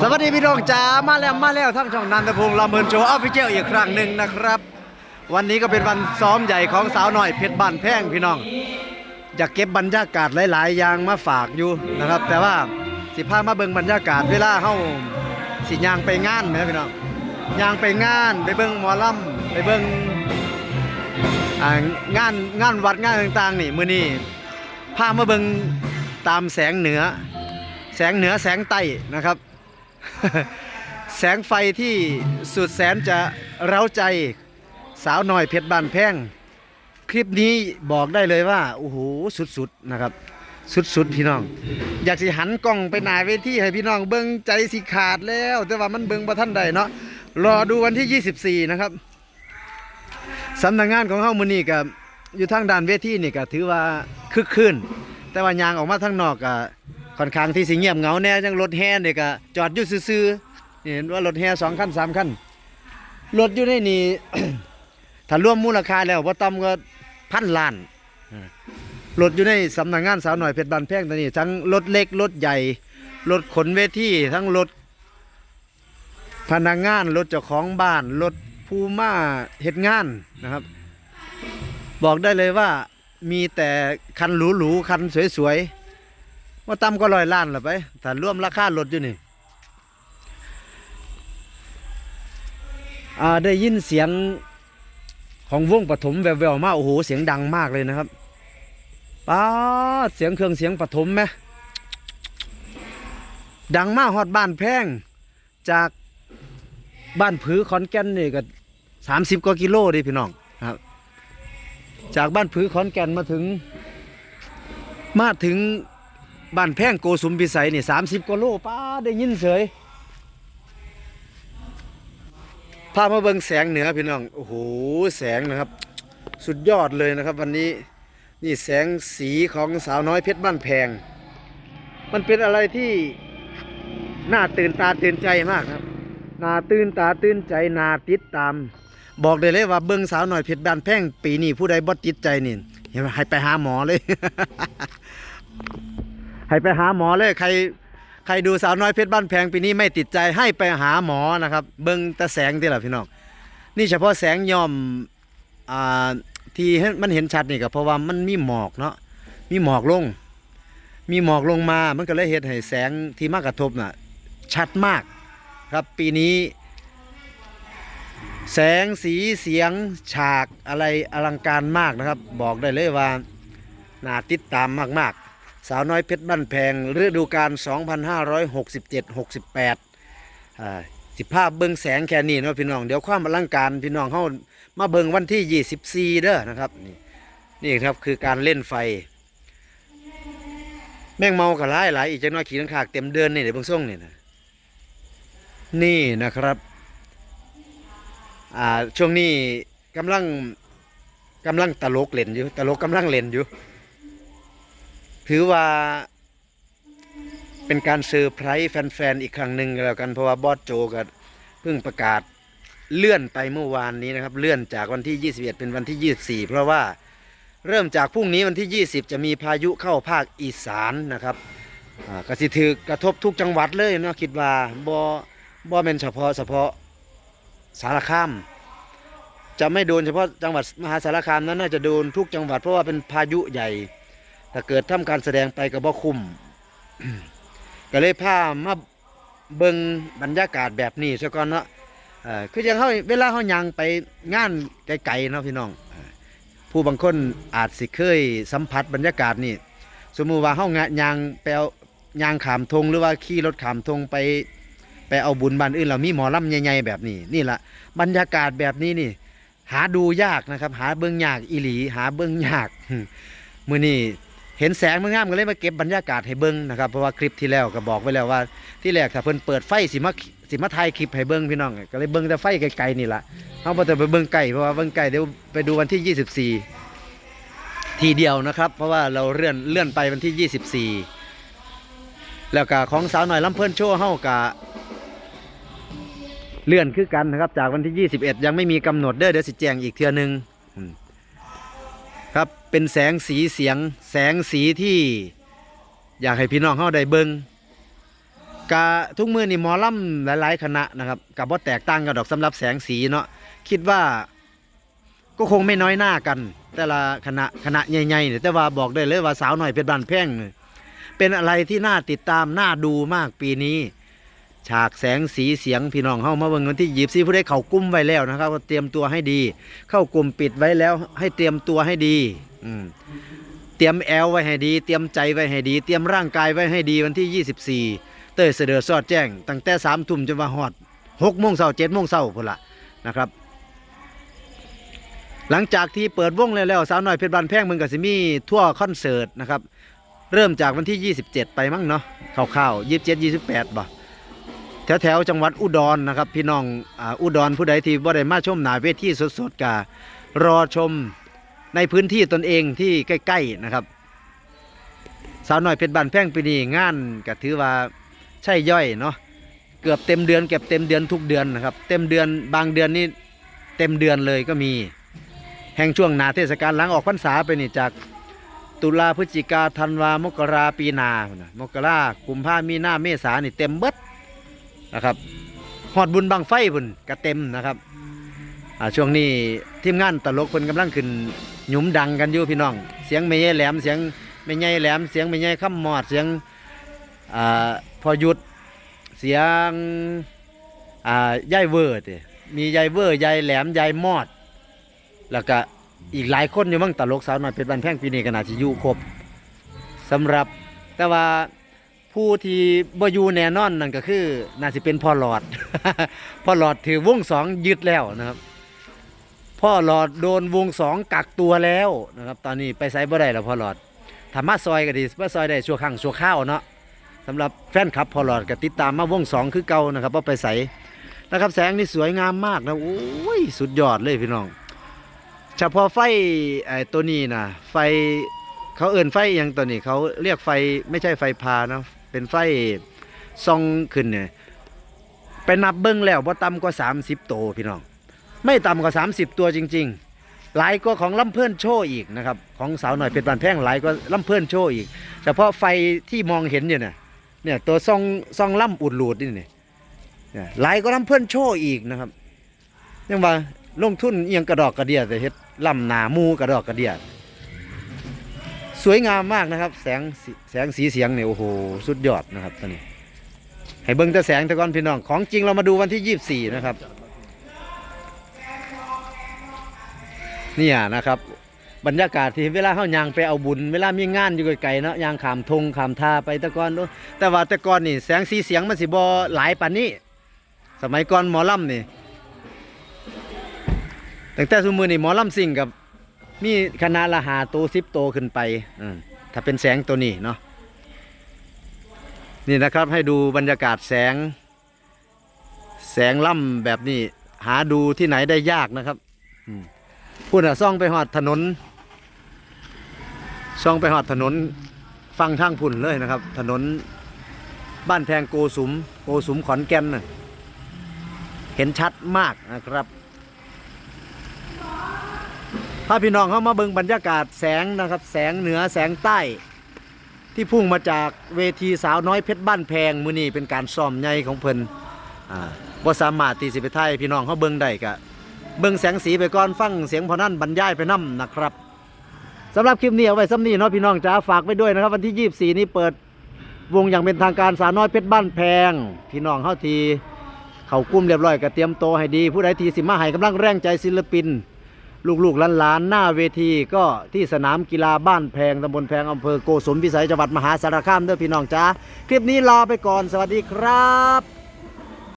สวัสดีพี่น้องจ๋ามาแล้วมาแล้วทั้งช่องนันทพงษ์ลำเพลินโชว์ออฟฟิเชียลอีกครั้งหนึ่งนะครับ วันนี้ก็เป็นวันซ้อมใหญ่ของสาวหน่อยเพชรบ้านแพงพี่น้องอยากเก็บบรรยากาศหลายๆอย่างมาฝากอยู่นะครับ แต่ว่าสิพามาเบิ่งบรรยากาศเวลาเฮาสิยางไปงานไหมพี่น้องยางไปงานไปเบิ่งหมอลำไปเบิ่งงานงานวัดงานต่างๆ นี่มื้อนี้พามาเบิ่งตามแสงเหนือ แสงเหนือแสงใต้นะครับ แสงไฟที่สุดแสนจะเร้าใจสาวหน่อยเพชรบานแพงคลิปนี้บอกได้เลยว่าโอ้โหสุดๆนะครับ สุดๆพี่น้อง อยากสิหันกล้องไปหนาเวทีให้พี่น้องเบิ่งใจสิขาดแล้ว แต่ว่ามันเบิ่งบ่ทันใดเนาะรอดูวันที่ 24 นะครับสำนักงานของเฮามือนี้ก็อยู่ทางด้านเวทีนี่ก็ถือว่าคึกคืนแต่ว่ายางออกมาทางนอกก็ ค่อนข้างที่สิเงียบเหงาแน่จังรถแห่นี่ก็จอดอยู่ซื่อๆเห็นว่ารถแห่สองคันสามคันรถอยู่ในนี่ ถ้ารวมมูลค่าแล้วบ่ต่ำก็พันล้านรถอยู่ในสำนักงานสาวหน่อยเพชรบานแพงตอนนี้ ทั้งรถเล็กรถใหญ่รถขนเวทีทั้งรถพนักงานรถเจ้าของบ้านรถผู้มาเฮ็ดงานนะครับ บอกได้เลยว่ามีแต่คันหรูๆคันสวยๆ ว่าต่ำก็ร้อยล้านละไปถ้าร่วมราคารถอยู่นี่อ่าได้ยินเสียงของวงปฐมแววๆมาโอ้โหเสียงดังมากเลยนะครับป้าเสียงเครื่องเสียงปฐมไหมดังมากฮอดบ้านแพงจากบ้านผือขอนแก่นนี่ก็สามสิบกว่ากิโลดิพี่น้องครับ จากบ้านผือขอนแก่นมาถึง มาถึง บ้านแพงโกสุมพิสัยนี่สามสิบกว่าโลป้าได้ยินเสยพามาเบิ่งแสงเหนือพี่น้อง โอ้โห แสงนะครับ สุดยอดเลยนะครับ วันนี้นี่แสงสีของสาวน้อยเพชรบ้านแพง มันเป็นอะไรที่น่าตื่นตาตื่นใจมากครับน่าตื่นตาตื่นใจน่าติดตาม บอกได้เลยว่าเบิ่งสาวน้อยเพชรบ้านแพงปีนี้ผู้ใดบ่ติดใจนี่ให้ไปหาหมอเลย ให้ไปหาหมอเลยใครใครดูสาวน้อยเพชรบ้านแพงปีนี้ไม่ติดใจให้ไปหาหมอนะครับ เบิ้งแต่แสงที่ละพี่น้องนี่เฉพาะแสงย่อมอ่าที่เห็นมันเห็นชัดนี่ก็เพราะว่ามันมีหมอกเนาะมีหมอกลง มีหมอกลงมามันก็เลยเห็นให้แสงที่มากระทบน่ะชัดมากครับปีนี้ แสงสีเสียงฉากอะไรอลังการมากนะครับ บอกได้เลยว่าน่าติดตามมากๆ สาวน้อยเพชรบ้านแพงฤดูกาล2567-68อ่าสิภาพเบิ่งแสงแค่นี้เนาะพี่น้องเดี๋ยวความอลังการพี่น้องเฮามาเบิ่งวันที่ 24 เด้อนะครับนี่นี่ครับคือการเล่นไฟ แม่งเมากับหลายหลายอีกจังน้อยขี่นังขากเต็มเดือนนี่เดี๋ยวเบิ่งส่งนี่นะนี่นะครับอ่าช่วงนี้กำลังกำลังตลกเล่นอยู่ตลกกำลังเล่นอยู่ ถือว่า เป็นการเซอร์ไพรส์แฟนๆอีกครั้งหนึ่งแล้วกันเพราะว่าบอสโจก็เพิ่งประกาศเลื่อนไปเมื่อวานนี้นะครับ เลื่อนจากวันที่ 21 เป็นวันที่ 24 เพราะว่าเริ่มจากพรุ่งนี้วันที่ 20 จะมีพายุเข้าภาคอีสานนะครับกสิถือกระทบทุกจังหวัดเลยเนาะคิดว่าบอบอเป็นเฉพาะเฉพาะสารคาม จะไม่โดนเฉพาะจังหวัดมหาสารคามนั้นน่าจะโดนทุกจังหวัดเพราะว่าเป็นพายุใหญ่ ถ้าเกิดทำการแสดงไปกับบ่คุ้มก็เลยพามาเบิ่งบรรยากาศแบบนี้ซะก่อนเนาะเออคือจังเฮาเวลาเฮายังไปงานไกลๆเนาะพี่น้อง ผู้บางคนอาจสิเคยสัมผัสบรรยากาศนี่สมมุติว่าเฮางะยางไปเอายางขามทงหรือว่าขี่รถขามทงไปไปเอาบุญบ้านอื่นเรามีหมอลำใหญ่ๆแบบนี้นี่ละบรรยากาศแบบนี้นี่ หาดูยากนะครับ หาเบิ่งยากอีหลี หาเบิ่งยากมือนี้ เห็นแสงมันงามก็เลยมาเก็บบรรยากาศให้เบิ้งนะครับเพราะว่าคลิปที่แล้วก็บอกไว้แล้วว่าที่แรกถ้าเพิ่นเปิดไฟสิมาสิมาถ่ายคลิปให้เบิ้งพี่น้องก็เลยเบิ้งแต่ไฟไกลๆนี่ละเฮาบ่ต้องไปเบิ้งไกลเพราะว่าเบิ้งไกลเดี๋ยวไปดูวันที่ 24 ทีเดียวนะครับ เพราะว่าเราเลื่อนเลื่อนไปวันที่ 24 แล้วก็ของสาวหน่อยลำเพิ่นโชว์เฮาก็เลื่อนคือกันนะครับ จากวันที่ 21 ยังไม่มีกำหนดเด้อเดี๋ยวสิแจ้งอีกเทื่อนึงอืม ครับเป็นแสงสีเสียงแสงสีที่อยากให้พี่น้องเข้าได้เบิงกะทุกมือนี่หมอล่ำหลาย ๆ คณะนะครับกับว่าแตกต่างกันดอกสำหรับแสงสีเนาะคิดว่าก็คงไม่น้อยหน้ากัน แต่ละคณะคณะใหญ่ๆเนี่ยแต่ว่าบอกได้เลยว่าสาวหน่อยเพชรบานแพงเนี่ยเป็นอะไรที่น่าติดตามน่าดูมากปีนี้ ฉากแสงสีเสียงพี่น้องเข้ามาเบิ่งกันที่หยิบซีผู้ได้เข้ากลุ้มไว้แล้วนะครับก็เตรียมตัวให้ดี เข้ากลุ่มปิดไว้แล้ว ให้เตรียมตัวให้ดีอืมเตรียมแอลไว้ให้ดี เตรียมใจไว้ให้ดี เตรียมร่างกายไว้ให้ดีวันที่ 24 เต้ยเสดอสอดแจ้ง ตั้งแต่สามทุ่มจนว่าฮอดหกโมงเช้าเจ็ดโมงเช้าพุ่นละนะครับ หลังจากที่เปิดวงแล้วแล้วสาวน้อยเพชรบานแพงมึงกับสิมีทั่วคอนเสิร์ตนะครับ เริ่มจากวันที่ 27 ไปมั้งเนาะข่าวๆ27 28บ่ แถวแถวๆจังหวัดอุดรนะครับ พี่น้องอุดรผู้ใดที่บ่ได้มาชมหนาเวทีสดๆการอชมในพื้นที่ตนเองที่ใกล้ๆนะครับ สาวน้อยเพชรบานแพ่งปีนี้งานก็ถือว่าใช่ย่อยเนาะเกือบเต็มเดือนเก็บเต็มเดือนทุกเดือนนะครับ เต็มเดือนบางเดือนนี่เต็มเดือนเลยก็มีแห่งช่วงหนาเทศกาลหลังออกพรรษาไปนี่จากตุลาพฤศจิกาธันวามกราปีนามกรากุมภามีนาเมษานี่เต็มเบิด นะครับหอดบุญบังไฟพุ่นก็เต็มนะครับช่วงนี้ทีมงานตลกเพิ่นกำลังขึ้นหยุมดังกันอยู่พี่น้อง เสียงไม่ใหญ่แหลมเสียงไม่ใหญ่แหลมเสียงไม่ใหญ่ข้ามมอดเสียงอพอหยุดเสียงยายเวอร์มียายเวอร์ยายแหลมยายมอด แล้วก็อีกหลายคนอยู่มั่งตลกสาวน้อยเพชรบันแพงปีนี้ก็น่าจะอยู่ครบสำหรับแต่ว่า ผู้ที่บ่อยู่แน่นอนนั่นก็คือน่าสิเป็นพ่อหลอด พ่อหลอดถือวงสองยึดแล้วนะครับพ่อหลอดโดนวงสองกักตัวแล้วนะครับตอนนี้ไปไซบ่ได้แล้วพ่อหลอดถามมาซอยก็ดีมาซอยได้ชั่วครั้งชั่วข้าวเนาะสำหรับแฟนคลับพ่อหลอดก็ติดตามมาวงสองคือเก่านะครับว่าไปใสนะครับแสงนี่สวยงามมากนะโอ้ยสุดยอดเลยพี่น้องเฉพาะไฟไอ้ตัวนี้นะไฟเขาเอิ่นไฟอย่างตัวนี้เขาเรียกไฟไม่ใช่ไฟพานะ เป็นไฟซองขึ้นเนี่ยไปนับเบิ้งแล้วว่าต่ำกว่า 30 ตัวพี่น้อง ไม่ต่ำกว่า 30 ตัวจริง ๆ หลายกว่าของลำเพื่อนโชว์อีกนะครับ ของสาวหน่อยเป็นบานแพงหลายกว่าลำเพื่อนโชว์อีก เฉพาะไฟที่มองเห็นอยู่เนี่ยเนี่ยตัวซองซองล่ำอุดหลูดนี่เนี่ยหลายกว่าลำเพื่อนโชว์อีกนะครับยังว่าลงทุนเอียงกระดอกกระเดียแต่เฮ็ดลำหนามูกระดอกกระเดีย สวยงามมากนะครับ แสงแสงสีเสียงเนี่ยโอ้โหสุดยอดนะครับตอนนี้ ให้เบิ่งแต่แสงต่ก่อนพี่น้องของจริงเรามาดูวันที่24นะครับเนี่ยนะครับ บรรยากาศที่เวลาเฮายางไปเอาบุญ เวลามีงานอยู่ไกลๆเนาะยางขามทงขามท่าไปตะกอนเนอะแต่ว่าต่ก่อนนี่แสงสีเสียงมันสิบ่หลายปานนี้ สมัยก่อนหมอลำนี่ตั้งแต่สมือนี่หมอลำซิ่งกับ มีคณะละหาโตสิบโตขึ้นไปถ้าเป็นแสงตัวนี้เนาะนี่นะครับให้ดูบรรยากาศแสง แสงล่ำแบบนี้ หาดูที่ไหนได้ยากนะครับพูดอะซ่องไปหอดถนนซ่องไปหอดถนนฟังทางพุ่นเลยนะครับ ถนนบ้านแพงโกสุม โกสุมขอนแก่นน่ะเห็นชัดมากนะครับ ถ้าพี่น้องเข้ามาเบิ่งบรรยากาศแสงนะครับ แสงเหนือแสงใต้ ที่พุ่งมาจากเวทีสาวน้อยเพชรบ้านแพงมือนี้เป็นการซ้อมใหญ่ของเพิ่นอ่าบ่สามารถตีสิไปไทยพี่น้องเขาเบิ่งได้ก็เบิ่งแสงสีไปก่อนฟังเสียงพอนั่นบรรยายไปนํนะครับสำหรับคลิปนี้เอาไว้ซ้ำนี้เนาะพี่น้องจ๋าฝากไว้ด้วยนะครับ วันที่ 24 นี้เปิดวงอย่างเป็นทางการสาวน้อยเพชรบ้านแพง พี่น้องเฮาทีเขากลุ้มเรียบร้อยก็เตรียมโตให้ดี ผู้ใดทีสิมาให้กำลังแรงใจศิลปิน ลูกๆหลานๆหน้าเวทีก็ที่สนามกีฬาบ้านแพงตำบลแพงอำเภอโกสุมพิสัยจังหวัดมหาสารคามเด้อพี่น้องจ้าคลิปนี้ลาไปก่อนสวัสดีครับ